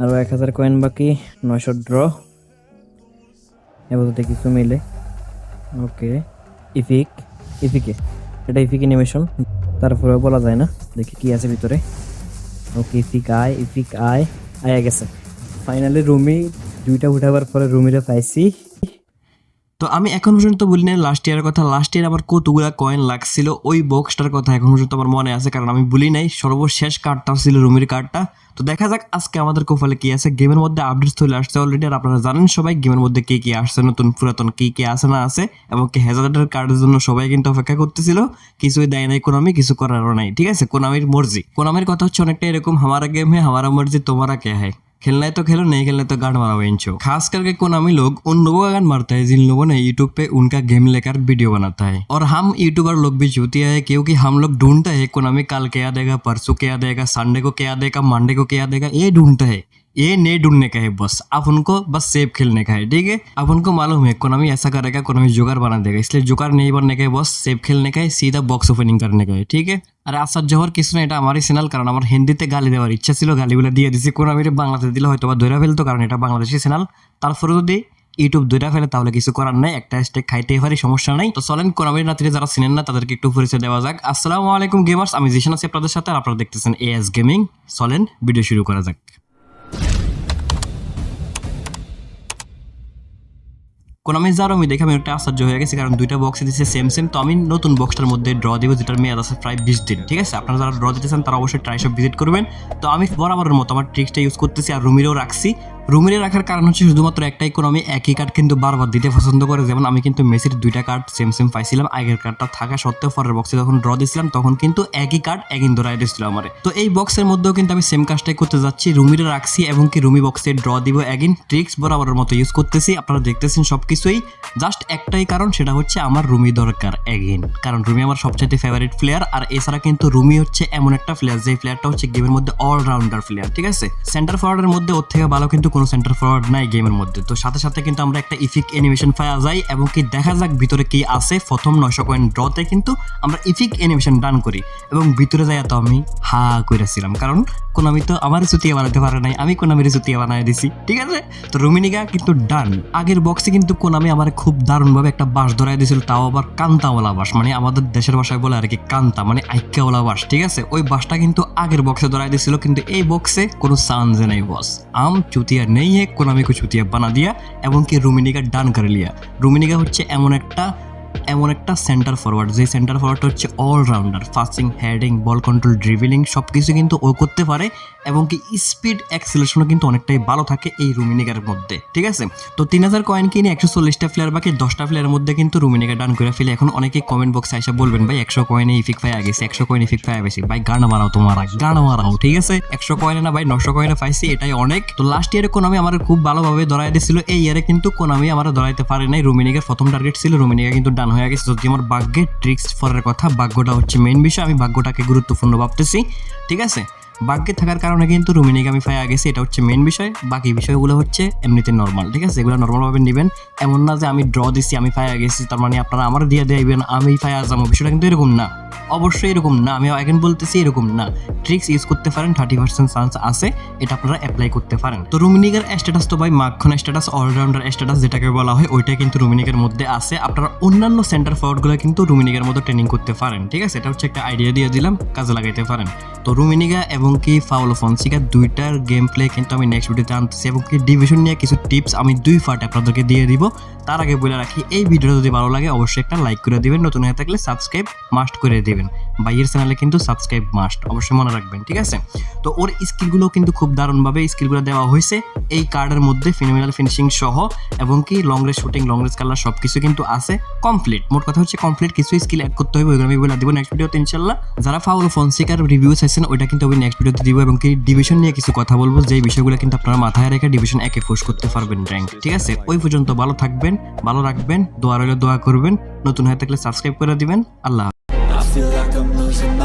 আরও এক হাজার কয়েন বাকি, নয়শো ড্র এবার কিছু মিলে। ওকে ইফিক ইফিকে এটা ইফিক অ্যানিমেশন তারপরেও বলা যায় না, দেখি কি আছে ভিতরে। ওকে ইফিক আয় ইফিক আয়, আয়া গেছে। ফাইনালি রুমি দুইটা উঠাবার পরে রুমিরে পাইছি। তো আমি এখন পর্যন্ত বলি না লাস্ট ইয়ারের কথা। লাস্ট ইয়ার আমার কতগুলা কয়েন লাগছিল, ওই বক্সটার কথা এখন পর্যন্ত আমার মনে আছে, কারণ আমি বলি নাই, সর্বশেষ কার্ডটা ছিল রুমির কার্ডটা তো দেখা যাক আজকে আমাদের কোফালে কি আছে। গেমের মধ্যে আপডেটস চলে আসছে অলরেডি আর আপনারা জানেন সবাই গেমের মধ্যে কি কি আসছে, নতুন পুরাতন কি কি আছে না আছে, এবং কি হ্যাজার্ডের কার্ডের জন্য সবাই কিন্তু অপেক্ষা করতেছিল। কিছুই দেয় নাই কোনামি কিছু করারও নাই, ঠিক আছে? কোনামির মর্জি। কোনামির কথা হচ্ছে অনেকটা এরকম, হামারা গেম হ্যাঁ হামারা মর্জি, তোমারা কে হ্যাঁ? खेलना है तो खेलो, नहीं खेलना है तो गांड मारो इंचो। खास करके कोनामी लोग, उन लोगों का गांड मारता है, जिन लोगों ने यूट्यूब पे उनका गेम लेकर वीडियो बनाता है। और हम यूट्यूबर लोग भी चूतिया है, क्योंकि हम लोग ढूंढते है, कोनामी कल क्या देगा, परसों क्या देगा संडे को क्या देगा मंडे को क्या देगा, ये ढूंढते है। ये नहीं ढूंढने का है बस आप उनको बस सेफ खेलने का है ठीक है आप उनको मालूम है कोनामी ऐसा करेगा कोनामी जुगाड़ बना देगा इसलिए जुगाड़ नहीं बनने का है बस सेफ खेलने का है सीधा बॉक्स ओपनिंग करने का है ঠিক আছে আরে আসার জহর কিছু না এটা আমারই চ্যানেল কারণ আমার হিন্দিতে গালি দেওয়ার ইচ্ছা ছিল গালিগুলো দিয়ে দিছি কোন আমি বাংলাতে দিলে হয়তো বা ধরে ফেলতো কারণ এটা বাংলাদেশি চ্যানেল তারপরে যদি ইউটিউব ধরে ফেলে তাহলে কিছু করার নাই একটা স্টেক খাইতেই পারি সমস্যা নাই তো চলেন কোনামির রাত্রে যারা চিনেন না তাদেরকে একটু পরিচয় দেওয়া যাক আসসালামু আলাইকুম গেমার্স আমি জিশান আছি আপনাদের সাথে আর আপনারা দেখতেছেন এএস গেমিং চলেন ভিডিও শুরু করা যাক কোনামি যার আমি দেখে আমি একটা আশ্চর্য হয়ে গেছে, কারণ দুইটা বক্স দিচ্ছে সেম সেম তো আমি নতুন বক্সটার মধ্যে ড্র দিব, যেটার মেয়াদ আছে প্রায় বিশ দিন, ঠিক আছে? আপনারা যারা ড্র দিতে চান, তারা অবশ্যই ট্রাই সব ভিজিট করবেন। তো আমি বরাবরের মতো আমার ট্রিক্সটা ইউজ করতেছি আর রুমিরও রাখছি। রুমিরে রাখার কারণ হচ্ছে শুধুমাত্র একটাই কোন আমি একই কার্ড কিন্তু বারবার দিতে পছন্দ করে। যেমন আমি কিন্তু মেসির দুইটা কার্ড সেম সেম পাইছিলাম। আগের কার্ডটা থাকা সত্ত্বেও পরের বক্সে যখন ড্র দিয়েছিলাম তখন কিন্তু একই কার্ড একদিন ধরাই দিয়েছিল আমার। তো এই বক্সের মধ্যেও কিন্তু আমি সেম কাজটাই করতে যাচ্ছি। রুমিরে রাখছি এবং কি রুমি বক্সে ড্র দিব এগিন ট্রিক্স বরাবরের মতো ইউজ করতেছি। আপনারা দেখতেছেন সব কিছুই জাস্ট একটাই কারণ, সেটা হচ্ছে আমার রুমি দরকার এগেইন কারণ রুমি আমার সবচেয়ে ফেভারিট প্লেয়ার আর এছাড়া কিন্তু রুমি হচ্ছে এমন একটা প্লেয়ার যে প্লেয়ারটা হচ্ছে গেমের মধ্যে অলরাউন্ডার প্লেয়ার ঠিক আছে? সেন্টার ফরওয়ার্ডের মধ্যে ওর থেকে ভালো কিন্তু কোনো সেন্টার ফরওয়ার্ড নাই গেমের মধ্যে। তো সাথে সাথে কিন্তু আমরা একটা ইফিক অ্যানিমেশন পাওয়া যায় এবং কি দেখা যাক ভিতরে কি আছে। প্রথম নয়শো কয়েন ড্রতে কিন্তু আমরা ইফিক অ্যানিমেশন ডান করি এবং ভিতরে যাই তো আমি হা করেছিলাম কারণ কোন আমি তো আমার চুতিয়া বানাতে পারে নাই, আমি কোন আমির চুতিয়া বানাই দিছি, ঠিক আছে? তো রুমিনিকা কিন্তু ডান আগের বক্সে কিন্তু কোন আমি আমার খুব দারুণভাবে একটা বাস ধরাই দিয়েছিল তাও আবার কান্তাওয়ালা বাস মানে আমাদের দেশের ভাষায় বলে আর কি কান্তা মানে আইক্যাওয়ালা বাস ঠিক আছে? ওই বাসটা কিন্তু আগের বক্সে ধরাই দিয়েছিল কিন্তু এই বক্সে কোনো চান্সে নাই বস আম চুতিয়া নেই হে কোন আমি চুতিয়া বানা দিয়া এবং কি রুমিনিকা ডান করে লিয়া। রুমিনিকা হচ্ছে এমন একটা এমন একটা সেন্টার ফরওয়ার্ড যে সেন্টার ফরওয়ার্ড হচ্ছে allrounder passing heading ball control dribbling সব কিছু কিন্তু ও করতে পারে। এবং কি স্পিড অ্যাক্সিলেশনও কিন্তু অনেকটাই ভালো থাকে এই রুমিনিকার মধ্যে, ঠিক আছে? তো তিন হাজার কয়েন কিনে একশো চল্লিশটা প্লেয়ার বাকি দশটা প্লেয়ারের মধ্যে কিন্তু রুমিনিকা ডান করে ফেলে। এখন অনেকেই কমেন্ট বক্সে এসে বলবেন, ভাই, একশো কয়েনে ইফিক ফাই গেছে একশো কয়েন ইফিক ফাই গেছে ভাই, গান মারাও তোমার গান মারাও, ঠিক আছে? একশো কয়েনে না ভাই, নশো কয়েনে পাইছি, এটাই অনেক। তো লাস্ট ইয়ারে কোনামি আমার খুব ভালোভাবে ধরাই দিয়েছিল এই ইয়ারে কিন্তু কোনামি আমার ধরাইতে পারে নাই। রুমিনিকার প্রথম টার্গেট ছিল রুমিনিকা কিন্তু ডান হয়ে গেছে। যদি আমার ভাগ্যের ট্রিক্স ফরের কথা, ভাগ্যটা হচ্ছে মেইন বিষয়, আমি ভাগ্যটাকে গুরুত্বপূর্ণ ভাবতেছি, ঠিক আছে? ভাগ্যে থাকার কারণে কিন্তু রুমিনি আমি ফায়া গেছি, এটা হচ্ছে মেন বিষয়। বাকি বিষয়গুলো হচ্ছে এমনিতে নর্মাল ঠিক আছে? এগুলো নর্মালভাবে নেবেন। এমন না যে আমি ড্র দিছি, আমি ফায়া গেছি, তার মানে আপনারা আমার দিয়ে দেবেন, আমি ফায়া যাব। বিষয়টা কিন্তু এরকম না। অবশ্যই এরকম না। আমি এখন বলতেছি এরকম না। ট্রিক্স ইউজ করতে পারেন থার্টি পার্সেন্ট চান্স আছে। এটা আপনারা অ্যাপ্লাই করতে পারেন। তো রুমিনিকের স্ট্যাটাস তো ভাই মাখন স্ট্যাটাস অলরাউন্ডার স্ট্যাটাস যেটাকে বলা হয়, ওইটা কিন্তু রুমিনিকের মধ্যে আছে। আপনারা অন্যান্য সেন্টার ফরওয়ার্ডগুলো কিন্তু রুমিনিকের মতো ট্রেনিং করতে পারেন, ঠিক আছে? এটা হচ্ছে একটা আইডিয়া দিয়ে দিলাম, কাজে লাগাইতে পারেন। তো রুমিনিকা এবং কি ফাউলো ফনসিকা দুইটার গেম প্লে কিন্তু আমি নেক্সট ভিডিওতে আনতেছি এবং কি ডিভিশন নিয়ে কিছু টিপস আমি দুই পার্ট আপনাদেরকে দিয়ে দিব। তার আগে বলে রাখি, এই ভিডিওটা যদি ভালো লাগে, অবশ্যই একটা লাইক করে দিবেন। নতুন হয়ে থাকলে সাবস্ক্রাইব মাস্ট করে দিবেন। বাইয়ের চ্যানেলে কিন্তু সাবস্ক্রাইব মাস্ট অবশ্যই মনে রাখবেন, ঠিক আছে? তো ওর স্কিলগুলো কিন্তু খুব দারুণভাবে স্কিলগুলো দেওয়া হয়েছে। এই কার্ডের মধ্যে ফিনোমিনাল ফিনিশিং সহ এবং কি long range shooting long range colour সব কিছু কিন্তু আছে। কমপ্লিট মোট কথা হচ্ছে কমপ্লিট কিছু স্কিল অ্যাড করতে হবে ওইগুলো আমি বলে দিব নেক্সট ভিডিওতে ইনশাল্লাহ যারা ফাউল ফনসিকার রিভিউ চাইছেন, ওইটা কিন্তু আমি নেক্সট ভিডিওতে দিব এবং কি ডিভিশন নিয়ে কিছু কথা বলব, যেই বিষয়গুলো কিন্তু আপনারা মাথায় রেখে ডিভিশন একে ফোর্স করতে পারবেন র্যাঙ্ক ঠিক আছে? ওই পর্যন্ত ভালো থাকবেন, ভালো রাখবেন, দোয়া রইলে, দোয়া করবেন। নতুন হয়ে থাকলে সাবস্ক্রাইব করে দিবেন। আল্লাহ feel like I'm losing my